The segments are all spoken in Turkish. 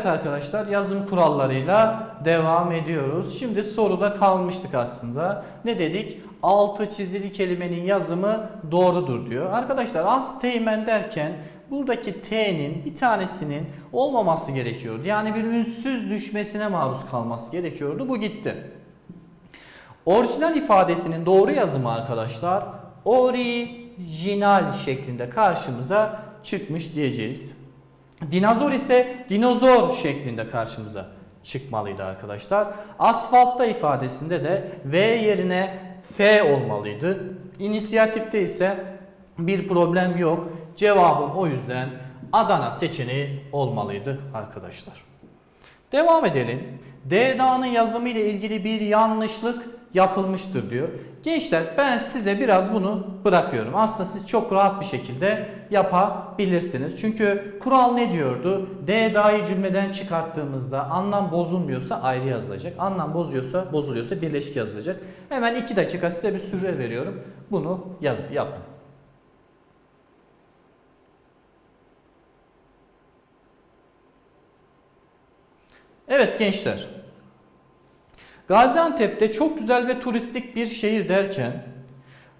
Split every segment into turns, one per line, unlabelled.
Evet arkadaşlar yazım kurallarıyla devam ediyoruz. Şimdi soruda kalmıştık aslında. Ne dedik? Altı çizili kelimenin yazımı doğrudur diyor. Arkadaşlar az teğmen derken buradaki T'nin bir tanesinin olmaması gerekiyordu. Yani bir ünsüz düşmesine maruz kalması gerekiyordu. Bu gitti. Orijinal ifadesinin doğru yazımı arkadaşlar orijinal şeklinde karşımıza çıkmış diyeceğiz. Dinozor ise dinozor şeklinde karşımıza çıkmalıydı arkadaşlar. Asfaltta ifadesinde de V yerine F olmalıydı. İnisiyatifte ise bir problem yok. Cevabım o yüzden Adana seçeneği olmalıydı arkadaşlar. Devam edelim. D dağının yazımı ile ilgili bir yanlışlık yapılmıştır diyor. Gençler ben size biraz bunu bırakıyorum. Aslında siz çok rahat bir şekilde yapabilirsiniz. Çünkü kural ne diyordu? D dağı cümleden çıkarttığımızda anlam bozulmuyorsa ayrı yazılacak. Anlam bozuyorsa, bozuluyorsa birleşik yazılacak. Hemen 2 dakika size bir süre veriyorum. Bunu yaz, yapın. Evet gençler. Gaziantep'te çok güzel ve turistik bir şehir derken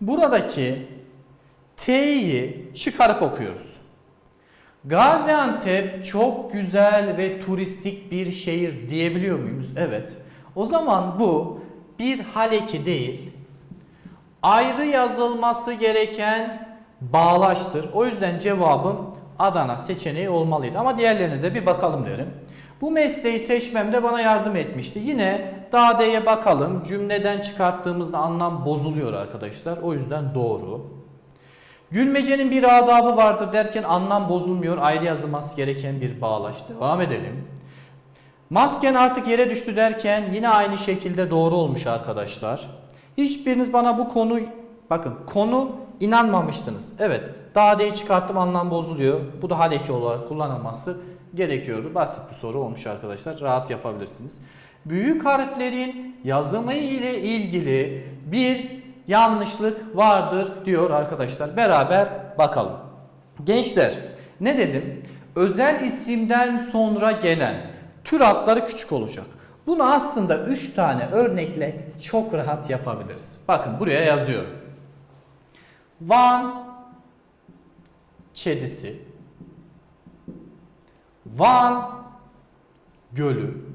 buradaki T'yi çıkarıp okuyoruz. Gaziantep çok güzel ve turistik bir şehir diyebiliyor muyuz? Evet. O zaman bu bir hal eki değil. Ayrı yazılması gereken bağlaçtır. O yüzden cevabım Adana seçeneği olmalıydı. Ama diğerlerine de bir bakalım derim. Bu mesleği seçmemde bana yardım etmişti. Yine Dade'ye bakalım. Cümleden çıkarttığımızda anlam bozuluyor arkadaşlar. O yüzden doğru. Gülmecenin bir adabı vardır derken anlam bozulmuyor. Ayrı yazılması gereken bir bağlaç. Devam edelim. Masken artık yere düştü derken yine aynı şekilde doğru olmuş arkadaşlar. Hiçbiriniz bana bu konu bakın konu inanmamıştınız. Evet Dade'yi çıkarttım anlam bozuluyor. Bu da hal olarak kullanılması gerekiyordu. Basit bir soru olmuş arkadaşlar. Rahat yapabilirsiniz. Büyük harflerin yazımı ile ilgili bir yanlışlık vardır diyor arkadaşlar. Beraber bakalım. Gençler ne dedim? Özel isimden sonra gelen tür adları küçük olacak. Bunu aslında 3 tane örnekle çok rahat yapabiliriz. Bakın buraya yazıyorum. Van kedisi Van Gölü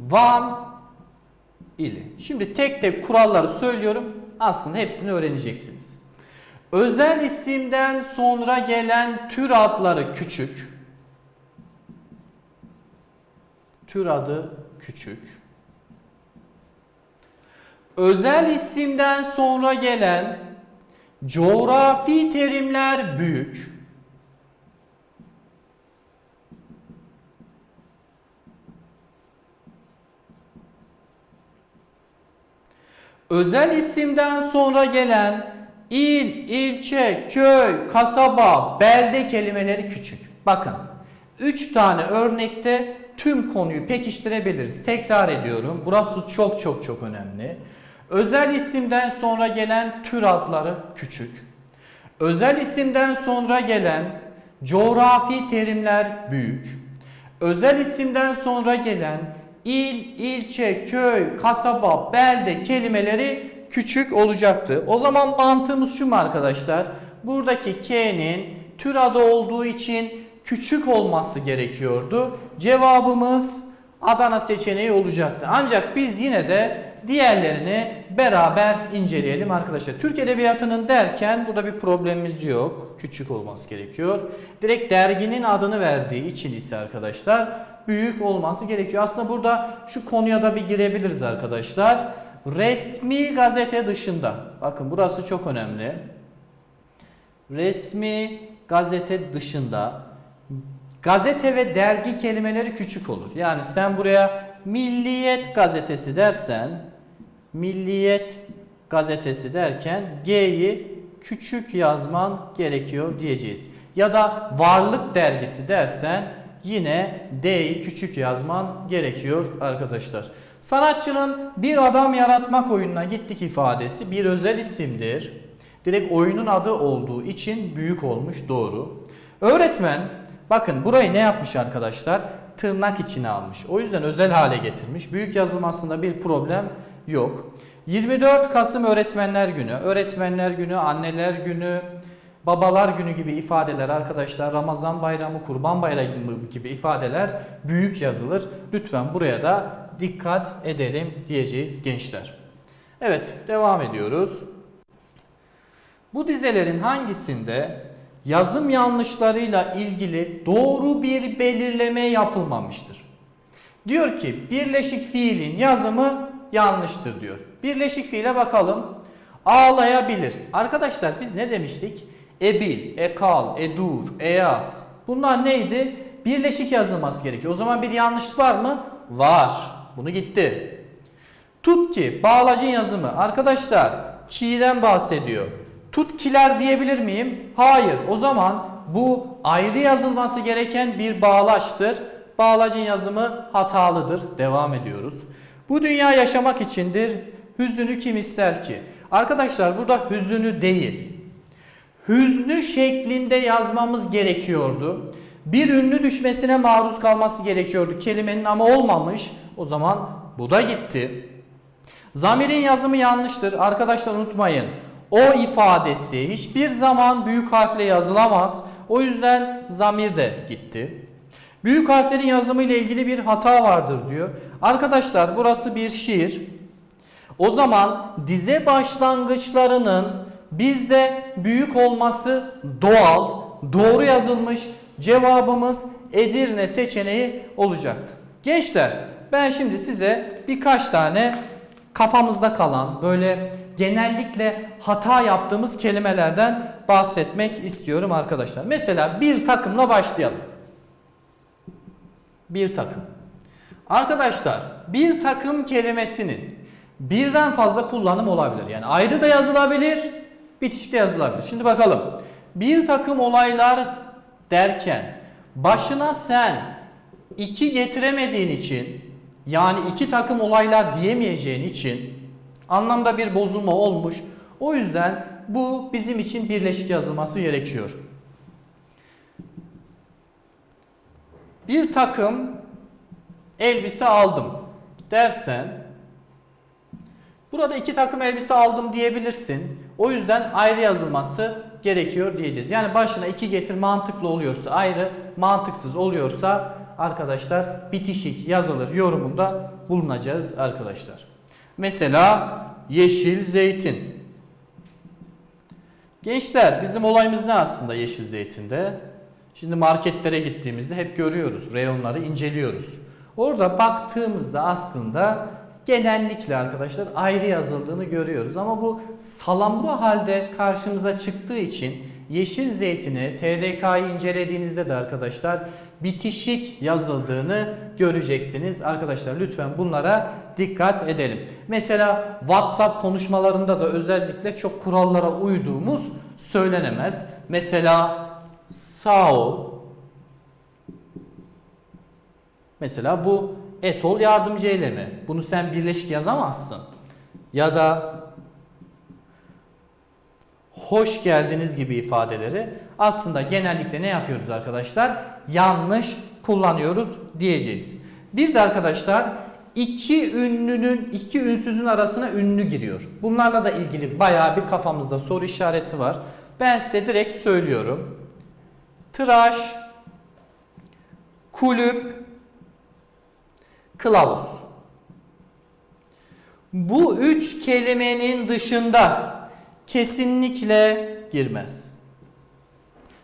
Van ili. Şimdi tek tek kuralları söylüyorum. Aslında hepsini öğreneceksiniz. Özel isimden sonra gelen tür adları küçük. Tür adı küçük. Özel isimden sonra gelen coğrafi terimler büyük. Özel isimden sonra gelen il, ilçe, köy, kasaba, belde kelimeleri küçük. Bakın 3 tane örnekte tüm konuyu pekiştirebiliriz. Tekrar ediyorum. Burası çok çok çok önemli. Özel isimden sonra gelen tür adları küçük. Özel isimden sonra gelen coğrafi terimler büyük. Özel isimden sonra gelen il, ilçe, köy, kasaba, belde kelimeleri küçük olacaktı. O zaman mantığımız şu mu arkadaşlar? Buradaki K'nin tür adı olduğu için küçük olması gerekiyordu. Cevabımız Adana seçeneği olacaktı. Ancak biz yine de diğerlerini beraber inceleyelim arkadaşlar. Türk Edebiyatı'nın derken burada bir problemimiz yok. Küçük olması gerekiyor. Direkt derginin adını verdiği için ise arkadaşlar büyük olması gerekiyor. Aslında burada şu konuya da bir girebiliriz arkadaşlar. Resmi gazete dışında. Bakın burası çok önemli. Resmi gazete dışında gazete ve dergi kelimeleri küçük olur. Yani sen buraya Milliyet gazetesi dersen Milliyet gazetesi derken G'yi küçük yazman gerekiyor diyeceğiz. Ya da Varlık dergisi dersen yine D'yi küçük yazman gerekiyor arkadaşlar. Sanatçının bir adam yaratmak oyununa gittik ifadesi bir özel isimdir. Direkt oyunun adı olduğu için büyük olmuş doğru. Öğretmen Bakın burayı ne yapmış arkadaşlar? Tırnak içine almış. O yüzden özel hale getirmiş. Büyük yazılmasında bir problem yok. 24 Kasım Öğretmenler Günü, Öğretmenler Günü, Anneler Günü, Babalar Günü gibi ifadeler arkadaşlar Ramazan Bayramı, Kurban Bayramı gibi ifadeler büyük yazılır. Lütfen buraya da dikkat edelim diyeceğiz gençler. Evet devam ediyoruz. Bu dizelerin hangisinde yazım yanlışlarıyla ilgili doğru bir belirleme yapılmamıştır? Diyor ki birleşik fiilin yazımı yanlıştır diyor. Birleşik fiile bakalım. Ağlayabilir. Arkadaşlar biz ne demiştik? Ebil, ekal, edur, eyaz. Bunlar neydi? Birleşik yazılması gerekiyor. O zaman bir yanlış var mı? Var. Bunu gitti. Tut ki bağlacın yazımı. Arkadaşlar ki'den bahsediyor. Tutkiler diyebilir miyim? Hayır. O zaman bu ayrı yazılması gereken bir bağlaçtır. Bağlacın yazımı hatalıdır. Devam ediyoruz. Bu dünya yaşamak içindir. Hüzünü kim ister ki? Arkadaşlar burada hüzünü değil. Hüznü şeklinde yazmamız gerekiyordu. Bir ünlü düşmesine maruz kalması gerekiyordu kelimenin ama olmamış. O zaman bu da gitti. Zamirin yazımı yanlıştır. Arkadaşlar unutmayın. O ifadesi hiçbir zaman büyük harfle yazılamaz. O yüzden zamir de gitti. Büyük harflerin yazımı ile ilgili bir hata vardır diyor. Arkadaşlar burası bir şiir. O zaman dize başlangıçlarının bizde büyük olması doğal, doğru yazılmış cevabımız Edirne seçeneği olacaktı. Gençler ben şimdi size birkaç tane kafamızda kalan böyle genellikle hata yaptığımız kelimelerden bahsetmek istiyorum arkadaşlar. Mesela bir takımla başlayalım. Bir takım. Arkadaşlar bir takım kelimesinin birden fazla kullanım olabilir. Yani ayrı da yazılabilir, bitişik de yazılabilir. Şimdi bakalım. Bir takım olaylar derken başına sen iki getiremediğin için yani iki takım olaylar diyemeyeceğin için anlamda bir bozulma olmuş. O yüzden bu bizim için birleşik yazılması gerekiyor. Bir takım elbise aldım dersen burada iki takım elbise aldım diyebilirsin. O yüzden ayrı yazılması gerekiyor diyeceğiz. Yani başına iki getir mantıklı oluyorsa ayrı, mantıksız oluyorsa arkadaşlar bitişik yazılır yorumunda bulunacağız arkadaşlar. Mesela yeşil zeytin. Gençler bizim olayımız ne aslında yeşil zeytinde? Şimdi marketlere gittiğimizde hep görüyoruz. Reyonları inceliyoruz. Orada baktığımızda aslında genellikle arkadaşlar ayrı yazıldığını görüyoruz. Ama bu salamlı halde karşımıza çıktığı için yeşil zeytini TDK'yı incelediğinizde de arkadaşlar bitişik yazıldığını göreceksiniz. Arkadaşlar lütfen bunlara dikkat edelim. Mesela WhatsApp konuşmalarında da özellikle çok kurallara uyduğumuz söylenemez. Mesela sağ ol. Mesela bu etol yardımcı eylemi. Bunu sen birleşik yazamazsın. Ya da hoş geldiniz gibi ifadeleri aslında genellikle ne yapıyoruz arkadaşlar? Yanlış kullanıyoruz diyeceğiz. Bir de arkadaşlar iki ünlünün iki ünsüzün arasına ünlü giriyor. Bunlarla da ilgili bayağı bir kafamızda soru işareti var. Ben size direkt söylüyorum. Tıraş, kulüp, kılavuz. Bu üç kelimenin dışında kesinlikle girmez.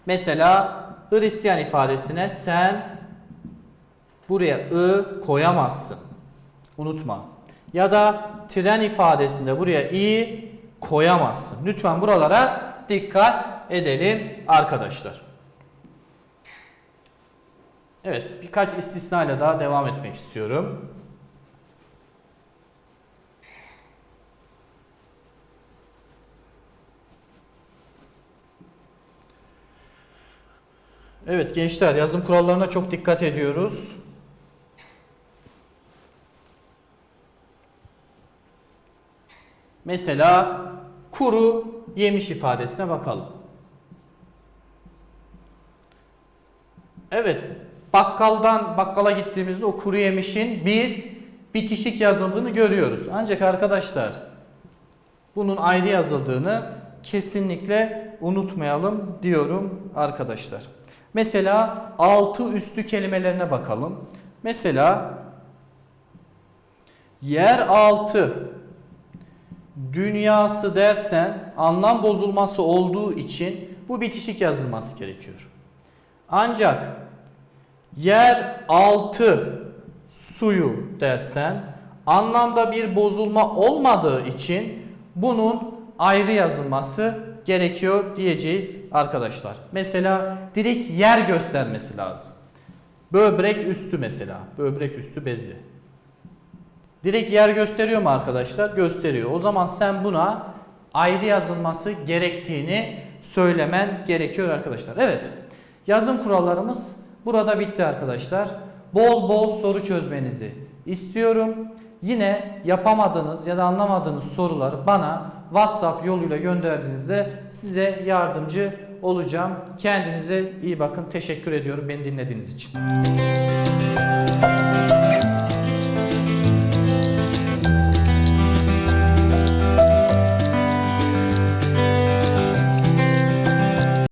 Mesela Hristiyan ifadesine sen buraya ı koyamazsın. Unutma. Ya da tren ifadesinde buraya i koyamazsın. Lütfen buralara dikkat edelim arkadaşlar. Evet birkaç istisnayla daha devam etmek istiyorum. Evet gençler yazım kurallarına çok dikkat ediyoruz. Mesela kuru yemiş ifadesine bakalım. Evet, bakkaldan bakkala gittiğimizde o kuru yemişin biz bitişik yazıldığını görüyoruz. Ancak arkadaşlar bunun ayrı yazıldığını kesinlikle unutmayalım diyorum arkadaşlar. Mesela altı üstü kelimelerine bakalım. Mesela yer altı dünyası dersen anlam bozulması olduğu için bu bitişik yazılması gerekiyor. Ancak yer altı suyu dersen anlamda bir bozulma olmadığı için bunun ayrı yazılması gerekiyor diyeceğiz arkadaşlar. Mesela direkt yer göstermesi lazım. Böbrek üstü mesela. Böbrek üstü bezi. Direkt yer gösteriyor mu arkadaşlar? Gösteriyor. O zaman sen buna ayrı yazılması gerektiğini söylemen gerekiyor arkadaşlar. Evet. Yazım kurallarımız burada bitti arkadaşlar. Bol bol soru çözmenizi istiyorum. Yine yapamadığınız ya da anlamadığınız soruları bana WhatsApp yoluyla gönderdiğinizde size yardımcı olacağım. Kendinize iyi bakın. Teşekkür ediyorum beni dinlediğiniz için.